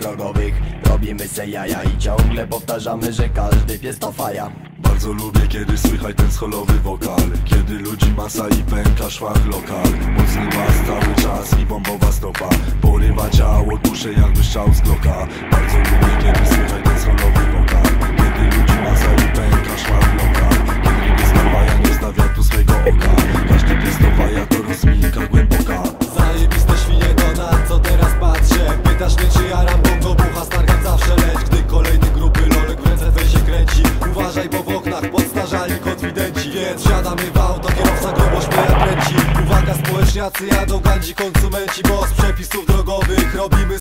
drogowych. Robimy se jaja i ciągle powtarzamy, że każdy pies to faja. Bardzo lubię, kiedy słychać ten scholowy wokal. Kiedy ludzi masa i pęka szwach lokal. Mocny bas cały czas i bombowa stopa. Porywa ciało, duszę jakby szał z gloka Bardzo wsiadamy w auto, kierowca grubo śmieja kręci Uwaga społeczniacy jadą gandzi konsumenci Bo z przepisów drogowych robimy